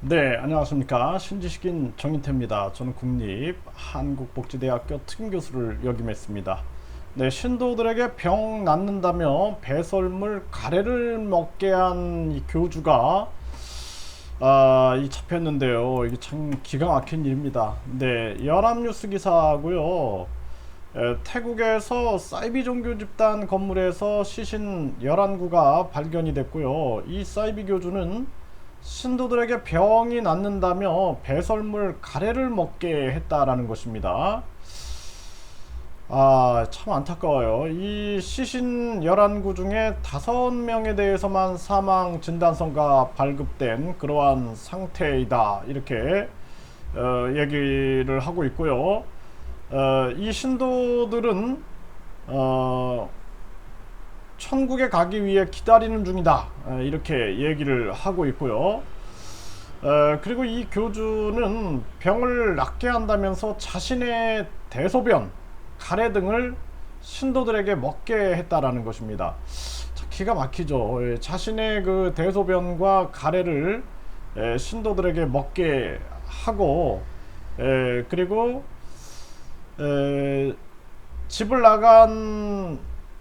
네, 안녕하십니까. 신지식인 정인태입니다. 저는 국립 한국복지대학교 특임교수를 역임했습니다. 네, 신도들에게 병 낫는다며 배설물 가래를 먹게 한 이 교주가 아, 이 잡혔는데요. 이게 참 기가 막힌 일입니다. 네, 연합뉴스 기사고요. 에, 태국에서 사이비 종교 집단 건물에서 시신 11구가 발견이 됐고요. 이 사이비 교주는 신도들에게 병이 낫는다며 배설물 가래를 먹게 했다라는 것입니다. 아, 참 안타까워요. 이 시신 11구 중에 5명에 대해서만 사망 진단서가 발급된 그러한 상태이다. 이렇게 어, 얘기를 하고 있고요. 어, 이 신도들은 어, 천국에 가기 위해 기다리는 중이다. 어, 이렇게 얘기를 하고 있고요. 어, 그리고 이 교주는 병을 낫게 한다면서 자신의 대소변, 가래 등을 신도들에게 먹게 했다라는 것입니다. 참 기가 막히죠. 예, 자신의 그 대소변과 가래를 예, 신도들에게 먹게 하고 예, 그리고 에, 집을 나간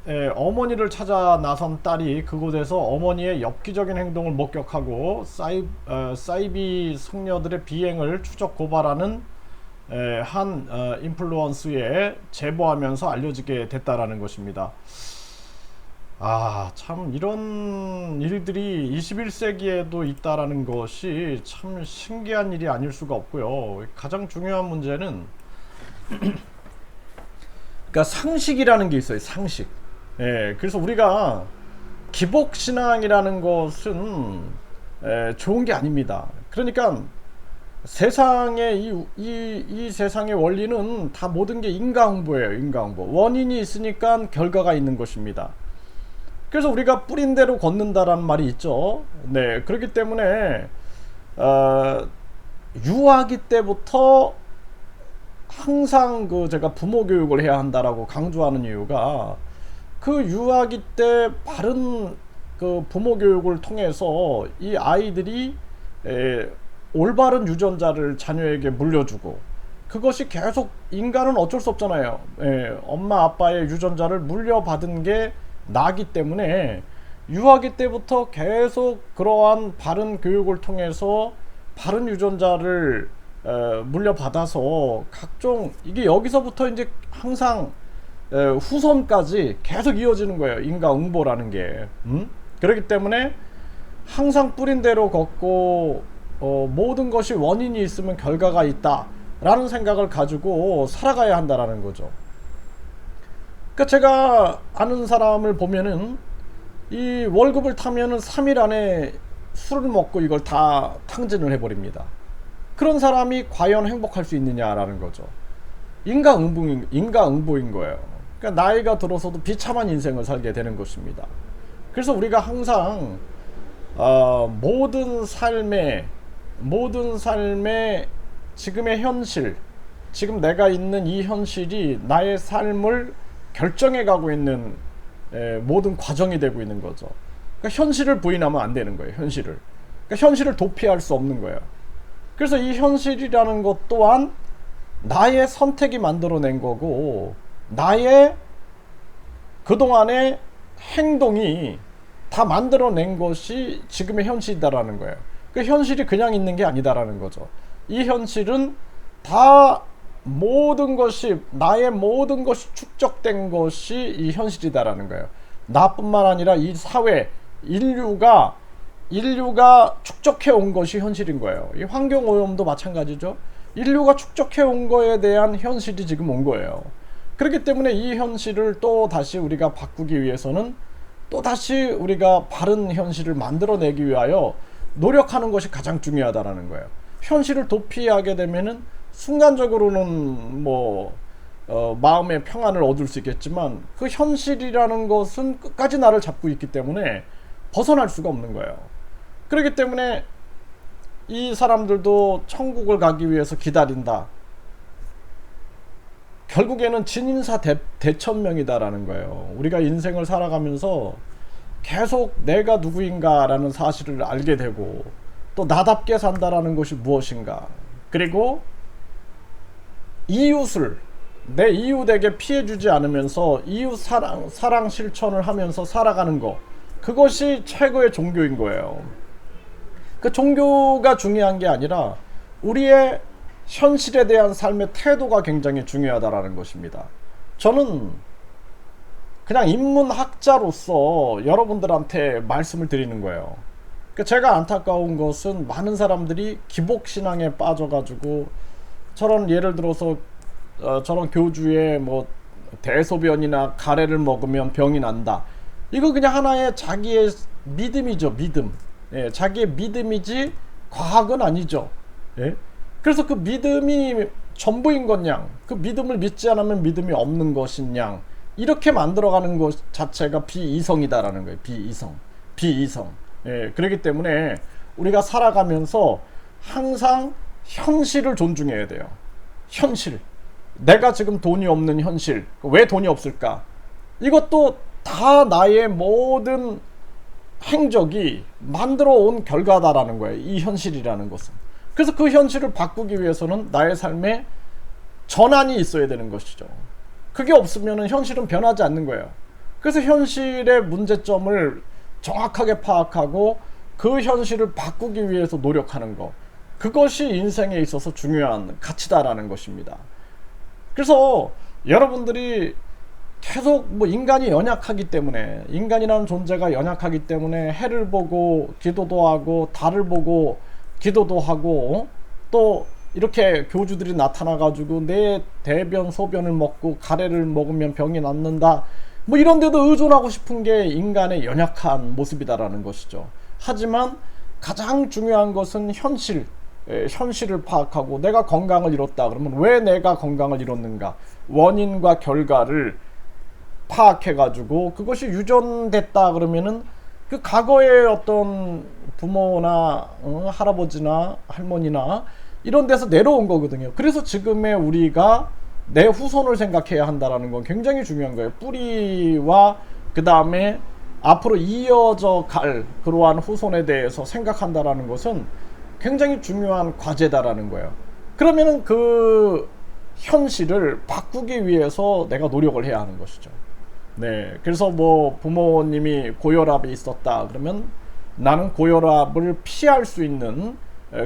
에, 어머니를 찾아 나선 딸이 그곳에서 어머니의 엽기적인 행동을 목격하고 사이, 어, 사이비 승려들의 비행을 추적 고발하는 에, 한 어, 인플루언스에 제보하면서 알려지게 됐다라는 것입니다. 아, 참 이런 일들이 21세기에도 있다라는 것이 참 신기한 일이 아닐 수가 없고요. 가장 중요한 문제는 그러니까 상식이라는 게 있어요. 상식. 예, 그래서 우리가 기복 신앙이라는 것은 에, 좋은 게 아닙니다. 그러니까 세상의 이, 이, 이 세상의 원리는 다 모든 게 인과응보예요. 인과응보. 원인이 있으니까 결과가 있는 것입니다. 그래서 우리가 뿌린 대로 걷는다라는 말이 있죠. 네, 그렇기 때문에 어, 유아기 때부터 항상 그 제가 부모 교육을 해야 한다라고 강조하는 이유가 그 유아기 때 바른 그 부모 교육을 통해서 이 아이들이 에, 올바른 유전자를 자녀에게 물려주고 그것이 계속 인간은 어쩔 수 없잖아요. 예, 엄마 아빠의 유전자를 물려받은 게 나기 때문에 유아기 때부터 계속 그러한 바른 교육을 통해서 바른 유전자를 에, 물려받아서 각종 이게 여기서부터 이제 항상 에, 후손까지 계속 이어지는 거예요. 인과응보라는 게. 음? 그렇기 때문에 항상 뿌린 대로 걷고 어, 모든 것이 원인이 있으면 결과가 있다라는 생각을 가지고 살아가야 한다라는 거죠. 그러니까 제가 아는 사람을 보면은 이 월급을 타면은 3일 안에 술을 먹고 이걸 다 탕진을 해버립니다. 그런 사람이 과연 행복할 수 있느냐라는 거죠. 인과응보인, 인과응보인 거예요. 그러니까 나이가 들어서도 비참한 인생을 살게 되는 것입니다. 그래서 우리가 항상 어, 모든 삶의 모든 삶의 지금의 현실, 지금 내가 있는 이 현실이 나의 삶을 결정해 가고 있는 에, 모든 과정이 되고 있는 거죠. 그러니까 현실을 부인하면 안 되는 거예요. 현실을. 그러니까 현실을 도피할 수 없는 거예요. 그래서 이 현실이라는 것 또한 나의 선택이 만들어낸 거고 나의 그동안의 행동이 다 만들어낸 것이 지금의 현실이다라는 거예요. 그 현실이 그냥 있는 게 아니다라는 거죠. 이 현실은 다 모든 것이 나의 모든 것이 축적된 것이 이 현실이다라는 거예요. 나뿐만 아니라 이 사회 인류가 인류가 축적해 온 것이 현실인 거예요. 이 환경 오염도 마찬가지죠. 인류가 축적해 온 거에 대한 현실이 지금 온 거예요. 그렇기 때문에 이 현실을 또 다시 우리가 바꾸기 위해서는 또 다시 우리가 바른 현실을 만들어내기 위하여 노력하는 것이 가장 중요하다라는 거예요. 현실을 도피하게 되면은 순간적으로는 뭐 어, 마음의 평안을 얻을 수 있겠지만 그 현실이라는 것은 끝까지 나를 잡고 있기 때문에 벗어날 수가 없는 거예요. 그렇기 때문에 이 사람들도 천국을 가기 위해서 기다린다. 결국에는 진인사 대, 대천명이다라는 거예요. 우리가 인생을 살아가면서 계속 내가 누구인가라는 사실을 알게 되고 또 나답게 산다라는 것이 무엇인가? 그리고 이웃을 내 이웃에게 피해 주지 않으면서 이웃 사랑 사랑 실천을 하면서 살아가는 거 그것이 최고의 종교인 거예요. 그 종교가 중요한 게 아니라 우리의 현실에 대한 삶의 태도가 굉장히 중요하다라는 것입니다. 저는 그냥 인문학자로서 여러분들한테 말씀을 드리는 거예요. 그 제가 안타까운 것은 많은 사람들이 기복신앙에 빠져가지고 저런 예를 들어서 어, 저런 교주의 뭐 대소변이나 가래를 먹으면 병이 난다. 이거 그냥 하나의 자기의 믿음이죠, 믿음. 예, 자기의 믿음이지 과학은 아니죠. 예? 그래서 그 믿음이 전부인 것냥, 그 믿음을 믿지 않으면 믿음이 없는 양, 이렇게 만들어가는 것 자체가 비이성이다라는 거예요. 비이성, 비이성. 예, 그렇기 때문에 우리가 살아가면서 항상 현실을 존중해야 돼요. 현실. 내가 지금 돈이 없는 현실. 왜 돈이 없을까? 이것도 다 나의 모든 행적이 만들어 온 결과다라는 거예요. 이 현실이라는 것은. 그래서 그 현실을 바꾸기 위해서는 나의 삶에 전환이 있어야 되는 것이죠. 그게 없으면 현실은 변하지 않는 거예요. 그래서 현실의 문제점을 정확하게 파악하고 그 현실을 바꾸기 위해서 노력하는 것. 그것이 인생에 있어서 중요한 가치다라는 것입니다. 그래서 여러분들이 계속 뭐 인간이 연약하기 때문에 인간이라는 존재가 연약하기 때문에 해를 보고 기도도 하고 달을 보고 기도도 하고 또 이렇게 교주들이 나타나 가지고 내 대변 소변을 먹고 가래를 먹으면 병이 낫는다. 뭐 이런 데도 의존하고 싶은 게 인간의 연약한 모습이다라는 것이죠. 하지만 가장 중요한 것은 현실 현실을 파악하고 내가 건강을 잃었다. 그러면 왜 내가 건강을 잃었는가? 원인과 결과를 파악해 가지고 그것이 유전됐다. 그러면은 그 과거의 어떤 부모나 어, 할아버지나 할머니나 이런 데서 내려온 거거든요. 그래서 지금의 우리가 내 후손을 생각해야 한다라는 건 굉장히 중요한 거예요. 뿌리와 그 다음에 앞으로 이어져 갈 그러한 후손에 대해서 생각한다라는 것은 굉장히 중요한 과제다라는 거예요. 그러면은 그 현실을 바꾸기 위해서 내가 노력을 해야 하는 것이죠. 네. 그래서 뭐 부모님이 고혈압이 있었다 그러면 나는 고혈압을 피할 수 있는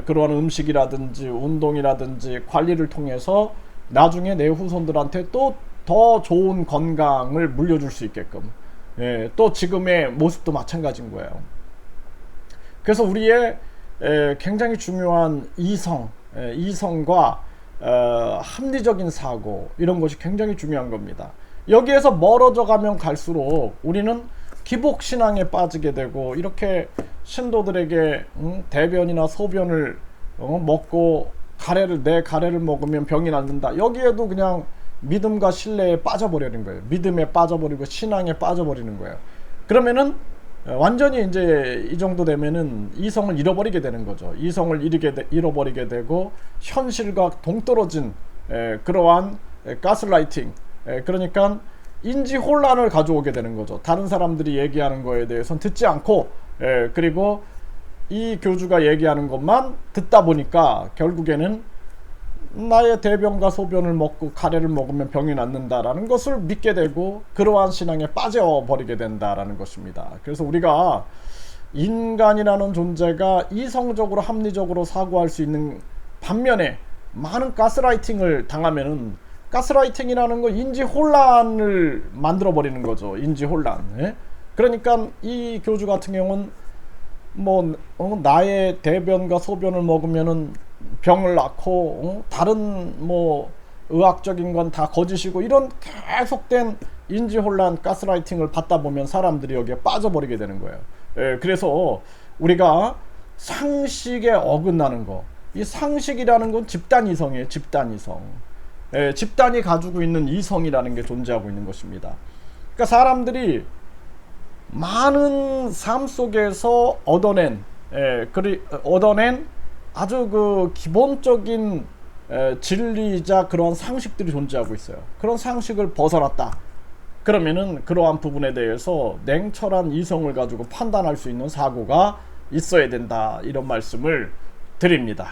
그러한 음식이라든지 운동이라든지 관리를 통해서 나중에 내 후손들한테 또 더 좋은 건강을 물려줄 수 있게끔 예, 또 지금의 모습도 마찬가지인 거예요. 그래서 우리의 에, 굉장히 중요한 이성, 에, 이성과 어, 합리적인 사고 이런 것이 굉장히 중요한 겁니다. 여기에서 멀어져 가면 갈수록 우리는 기복 신앙에 빠지게 되고 이렇게 신도들에게 음, 대변이나 소변을 어, 먹고 가래를 내 가래를 먹으면 병이 낫는다. 여기에도 그냥 믿음과 신뢰에 빠져버리는 거예요. 믿음에 빠져버리고 신앙에 빠져버리는 거예요. 그러면은 완전히 이제 이 정도 되면은 이성을 잃어버리게 되는 거죠. 이성을 잃게 되, 잃어버리게 되고 현실과 동떨어진 에, 그러한 에, 가스라이팅. 에, 그러니까 인지 혼란을 가져오게 되는 거죠. 다른 사람들이 얘기하는 거에 대해서는 듣지 않고 에, 그리고 이 교주가 얘기하는 것만 듣다 보니까 결국에는 나의 대변과 소변을 먹고 가래를 먹으면 병이 낫는다라는 것을 믿게 되고 그러한 신앙에 빠져버리게 된다라는 것입니다. 그래서 우리가 인간이라는 존재가 이성적으로 합리적으로 사고할 수 있는 반면에 많은 가스라이팅을 당하면은 가스라이팅이라는 건 인지 혼란을 만들어 버리는 거죠. 인지 혼란. 예? 그러니까 이 교주 같은 경우는 뭐 어, 나의 대변과 소변을 먹으면은 병을 낳고 어? 다른 뭐 의학적인 건 다 거짓이고 이런 계속된 인지 혼란 가스라이팅을 받다 보면 사람들이 여기에 빠져버리게 되는 거예요. 예, 그래서 우리가 상식에 어긋나는 거. 이 상식이라는 건 집단 이성이에요. 집단 이성. 예, 집단이 가지고 있는 이성이라는 게 존재하고 있는 것입니다. 그러니까 사람들이 많은 삶 속에서 얻어낸 예, 그리 얻어낸 아주 그 기본적인 에, 진리이자 그런 상식들이 존재하고 있어요. 그런 상식을 벗어났다. 그러면은 그러한 부분에 대해서 냉철한 이성을 가지고 판단할 수 있는 사고가 있어야 된다 이런 말씀을 드립니다.